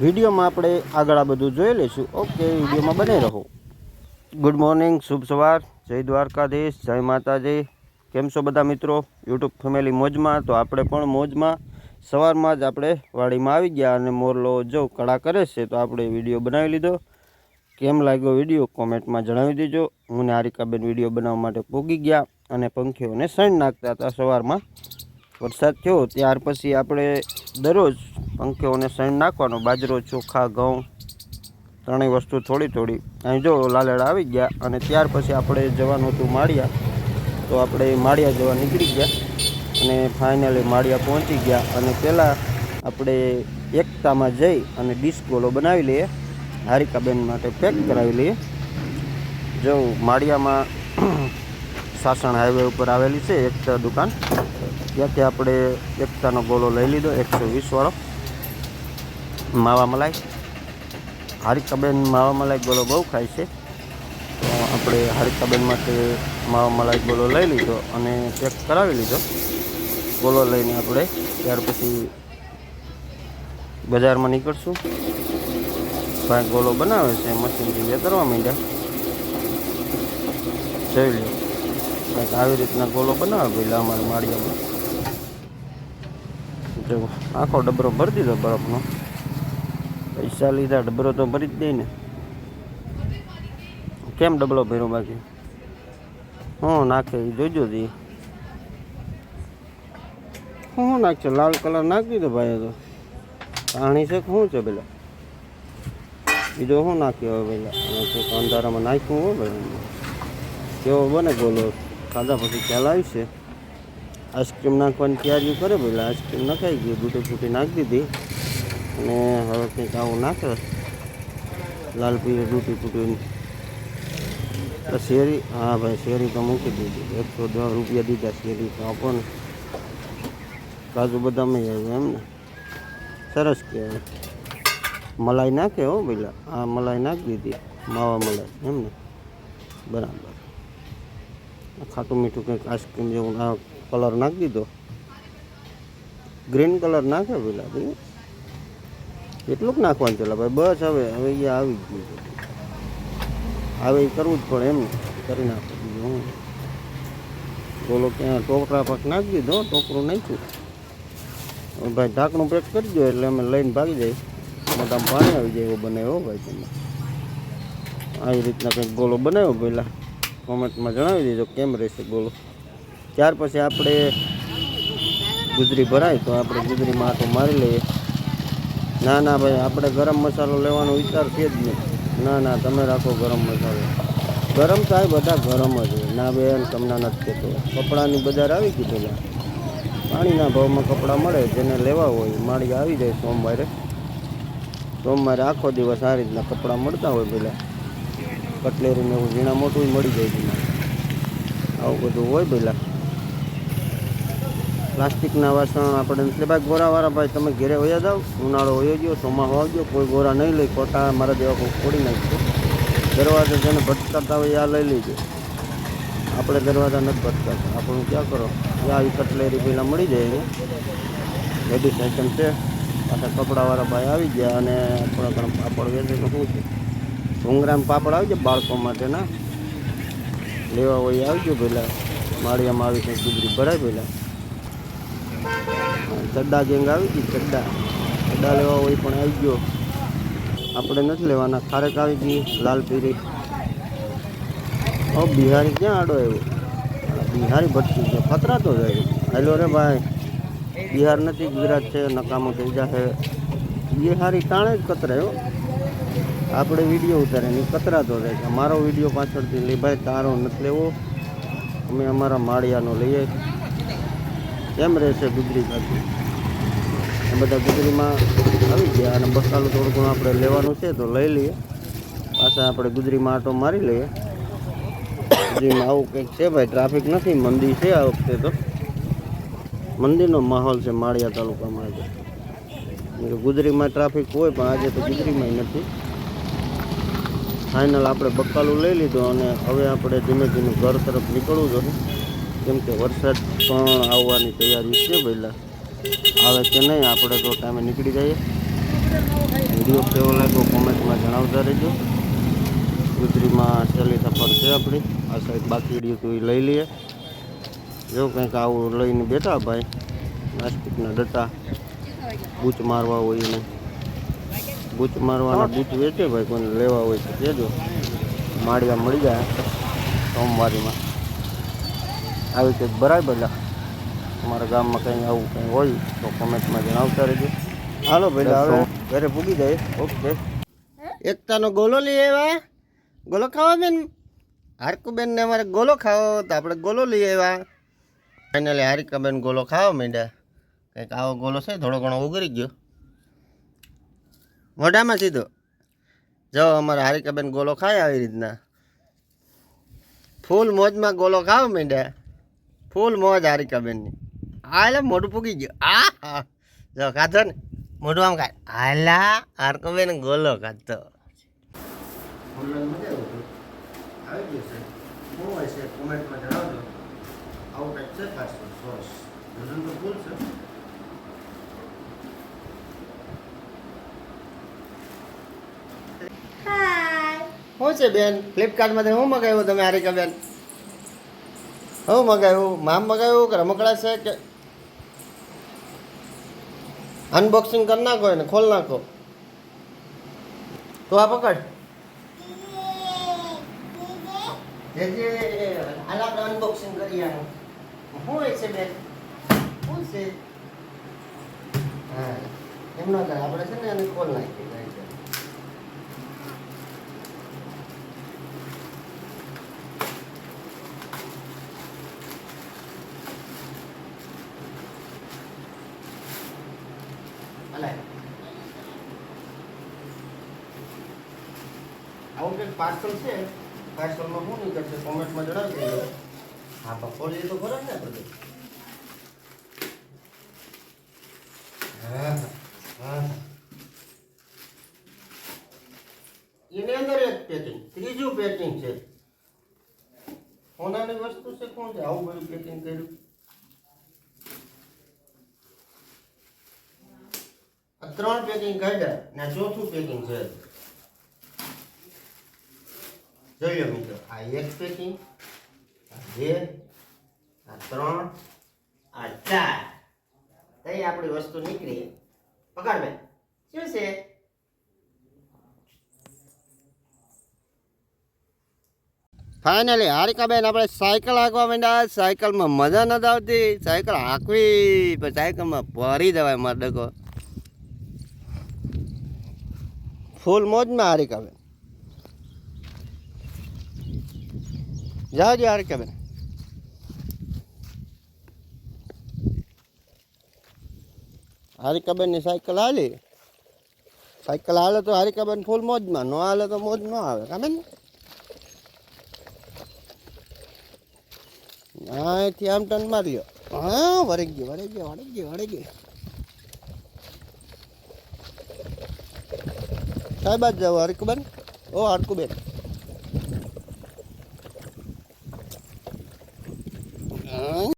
વિડીયોમાં આપણે આગળ આ બધું જોઈ લઈશું. ઓકે, વિડીયોમાં બને રહો. ગુડ મોર્નિંગ શુભ સવાર. જય દ્વારકાધીશ, જય માતાજી. કેમ છો બધા મિત્રો? યુટ્યુબ ફેમિલી મોજમાં. તો આપણે પણ મોજમાં. સવારમાં જ આપણે વાડીમાં આવી ગયા અને મોરલો જો કળા કરે છે, તો આપણે વીડિયો બનાવી લીધો. કેમ લાગ્યો વીડિયો? કોમેન્ટમાં જણાવી દેજો. હું ને વીડિયો બનાવવા માટે પૂગી ગયા અને પંખીઓને સણ નાખતા હતા સવારમાં. વરસાદ થયો, ત્યાર પછી આપણે દરરોજ પંખીઓને શણ નાખવાનો બાજરો, ચોખા, ઘઉં, ત્રણેય વસ્તુ થોડી થોડી. અહીં જો લાલેડા આવી ગયા અને ત્યાર પછી આપણે જવાનું હતું માળિયા, તો આપણે માળિયા જવા નીકળી ગયા અને ફાઇનલી માળિયા પહોંચી ગયા અને પહેલાં આપણે એકતામાં જઈ અને ડિસ્કોલો બનાવી લઈએ, હારિકાબેન માટે પેક કરાવી લઈએ. જો માળિયામાં સાસણ હાઈવે ઉપર આવેલી છે એકતા દુકાન ત્યાંથી આપણે એકતાનો ગોલો લઈ લીધો, એકસો વીસવાળો માવા મલાઈ હારિકાબેન માવા મલાઈ ગોલો બહુ ખાય છે. તો આપણે હારિકાબેન માટે માવા મલાઈ ગોલો લઈ લીધો અને ચેક કરાવી લીધો. ગોલો લઈને આપણે ત્યાર પછી બજારમાં નીકળશું. ભાઈ ગોલો બનાવે છે, મશીનથી કરવા માંડ્યા. જોઈ લો. કંઈક આવી રીતના ગોલો બનાવે પહેલાં અમારા માળિયામાં. જો આખો ડબરો ભરી દીધો બરફનો. પૈસા લીધા, ડબરો તો ભરી જ દઈને કેમ ડબલો ભર્યો બાકી? હું નાખે એ જોઈજો દી હું નાખશે? લાલ કલર નાખી દીધો ભાઈ તો. પાણી છે શું છે પેલા? બીજો શું નાખ્યો હવે પેલા? અંધારામાં નાખ્યું હોય ભાઈ. કેવો બને ગોલો? ખાધા પછી ખ્યાલ આવશે આઈસ્ક્રીમ નાખવાની તૈયારી કરે પેલા આઈસ્ક્રીમ નખાઈ ગઈ દૂધી ફૂટી નાખી દીધી. અને હવે કંઈક આવું નાખે. લાલ પીળી દૂધી ફૂટી શેરી, હા ભાઈ, શેરી તો મૂકી દીધી. એકસો દસ રૂપિયા દીધા શેરી તો આપણને કાજુ બદામ આવ્યું એમ ને. સરસ કહેવાય. મલાઈ નાખે હો પેલા આ મલાઈ નાખી દીધી. માવા મલાઈ, એમ ને. બરાબર. ખાટું મીઠું કંઈક આઈસ્ક્રીમ જેવું આ કલર નાખી દીધો. ગ્રીન કલર નાખ્યો પેલા ભાઈ એટલું જ નાખવાનું પેલા ભાઈ બસ હવે હવે એ આવી જ ગયું હવે એ કરવું જ પડે એમ. કરી નાખો બીજું બોલો ક્યાં ટોકરા પાક નાખી દીધો ટોકરું નાખ્યું. ભાઈ ઢાંકણું પેક કરી દો એટલે અમે લઈને ભાગી જાય મોટામાં પાણી આવી જાય એવો બનાવ્યો ભાઈ તમે. આવી રીતના કંઈક ગોલો બનાવ્યો પહેલાં કોમેન્ટમાં જણાવી દેજો, કેમ રહેશે ગોલો ત્યાર પછી આપણે ગુજરી ભરાય તો આપણે ગુજરીમાં આટો મારી લઈએ. ના ના, ભાઈ, આપણે ગરમ મસાલો લેવાનો વિચાર છે જ નહીં. ના ના, તમે રાખો ગરમ મસાલો. ગરમ થાય બધા ગરમ જ હોય. ના, બેન, તમને નથી કહેતો. કપડાની બજાર આવી ગઈ પહેલાં પાણીના ભાવમાં કપડાં મળે, જેને લેવા હોય, માળી આવી જાય સોમવારે. સોમવારે આખો દિવસ આ રીતના કપડાં મળતા હોય પહેલાં કટલેરીને એવું ઝીણા મોટું મળી જાય આવું બધું હોય પહેલાં પ્લાસ્ટિકના વાસણ આપણે એટલે ભાઈ, ગોરાવાળા ભાઈ, તમે ઘેરે વયા જાઓ, ઉનાળો વયો ગયો, ચોમાહો આવી ગયો, કોઈ ગોરા નહીં લઈ કોટા મારા જેવા કોઈ ફોડી નાખજો દરવાજા જેને ભટકાતા હોય આ લઈ લેજો. આપણે દરવાજા નથી ભટકાતા. આપણું ક્યાં કરો? એ આવી કટલેરી પહેલાં મળી જાય લેડીઝ આઈટમ છે, પાછા કપડાવાળા ભાઈ આવી ગયા અને થોડા ઘણા પાપડ વેચે તો શું છે? ભૂંગરામ પાપડ આવી જાય બાળકો માટેના. લેવા હોય આવજો પહેલાં માળિયામાં આવી કંઈક ગુજરી ભરાય પહેલાં ચડ્ડા ગેંગ આવી ગઈ, ચડ્ડા. ચડ્ડા લેવા હોય પણ આવી ગયો. આપણે નથી લેવાના ખારેક આવી ગઈ, લાલ પીરી. ઓ, બિહારી ક્યાં આડો આવ્યો? બિહારી ભટકી ગયો, ફતરાતો જાય હેલો રે ભાઈ, બિહાર નથી, ગુજરાત છે, નકામો થઈ જશે બિહારી તાણે જ કતરાયો. આપણે વીડિયો ઉતારે નહીં કતરાતો જાય કે મારો વીડિયો પાછળથી લે, ભાઈ, તારો નથી લેવો. અમે અમારા માળિયાનો લઈએ. કેમ રહેશે ગુજરી બાજુ એ બધા ગુજરીમાં આવી ગયા અને બસાલું થોડું ઘણું આપણે લેવાનું છે તો લઈ લઈએ. પાછા આપણે ગુજરીમાં આટો મારી લઈએ. ગુજરીમાં આવું કંઈક છે ભાઈ, ટ્રાફિક નથી મંદિર છે આ વખતે તો. મંદિરનો માહોલ છે માળિયા તાલુકામાં આજે. ગુજરીમાં ટ્રાફિક હોય પણ આજે તો ગુજરીમાં નથી. ફાઇનલ આપણે બકાલું લઈ લીધું અને હવે આપણે ધીમે ધીમે ઘર તરફ નીકળવું જોઈએ કેમ કે વરસાદ પણ આવવાની તૈયારી છે પહેલાં આવે કે નહીં, આપણે તો ટાઈમે નીકળી જઈએ. વીડિયો કેવો લાગ્યો કોમેન્ટમાં જણાવતા રહેજો. ગુજરીમાં છેલ્લી સફર છે આપણી. આ સાઈડ બાકી રહ્યું એ લઈ લઈએ. જો કંઈક આવું લઈને બેઠા ભાઈ પ્લાસ્ટિકના ડટા. બૂચ મારવા હોય એને. બૂચ મારવાના બૂચ વેચે ભાઈ, કોઈને લેવા હોય તો કહેજો માળિયા મળી જાય સોમવારીમાં. આવી કંઈક બરાબર તમારા ગામમાં કંઈ આવું કંઈ હોય તો કોમેન્ટમાં જણાવતા રહેજો. હાલો ભાઈ હવે ઘરે પૂગી જાય. ઓકે એકતાનો ગોલો લઈ આવ્યા. ગોલો ખાવા બેન? હારકુબેન ને અમારે ગોલો ખાવો તો આપણે ગોલો લઈ આવ્યા. ફાઇનલી હારિકાબેન ગોલો ખાવા માંડ્યા. કંઈક આવો ગોલો છે થોડો ઘણો ઉગરી ગયો. મોઢામાં સીધો. જો અમારે હારિકાબેન ગોલો ખાય આવી રીતના. ફૂલ મોજમાં ગોલો ખાવા માંડ્યા. ફૂલ મોજ હારિકાબેનની આ એટલે મોઢું પૂકી ગયું. આ હા. જો ખાધો ને? મોઢું આમ ખાય. હાલા હારકાબેન ગોલો ખાધો. શું છે બેન? ફ્લિપકાર્ટમાંથી શું મગાવ્યું તમે હારિકા બેન? શું મગાવ્યું મામ મગાવ્યું કે રમકડા છે કે? અનબોક્સિંગ કરી નાખો એને, ખોલ નાખો. તો આ પકડ. અનબોક્સિંગ કરી શું છે બેન? હા એમ આપણે છે ને એને ખોલ નાખીએ જાય છે અલાય આવું કંઈક પાર્સલ છે? પાર્સલમાં શું નીકળશે? કોમેન્ટમાં જણાવી દેજો. હા, પણ ખોલીએ તો ખરો ને બધું? હા હા. એની અંદર એક પેકિંગ ત્રીજું પેકિંગ છે. સોનાની વસ્તુ છે કોણ છે? આવું બધું પેકિંગ કર્યું. આ ત્રણ પેકિંગ કાઢ્યા ને આ ચોથું પેકિંગ છે. જોઈ લો મિત્રો, આ એક પેકિંગ આ બે, આ ત્રણ, આ ચાર. તઈ આપણી વસ્તુ નીકળી. પકડ બે શું છે? ફાઇનલી હારિકાબેન આપણે સાયકલ હાંકવા માંડ્યા. સાયકલમાં મજા નથી આવતી. સાયકલ હાંકવી, પણ સાયકલમાં ભરી દેવાય મારે ડકો ફૂલ મોજમાં હારિકાબેન જાઓ હારિકાબેન હારિકાબેનની સાયકલ હાલી. સાયકલ હાલે તો હારિકાબેન ફૂલ મોજમાં, ન હાલે તો મોજ ન આવે કામે અહીંથી આમ ટન માર્યો. હા, વળી ગયો વળી ગયો વળી ગયો વળી ગયો. સાહેબ જ જાવ હરકુબેન ઓ હરકુબેન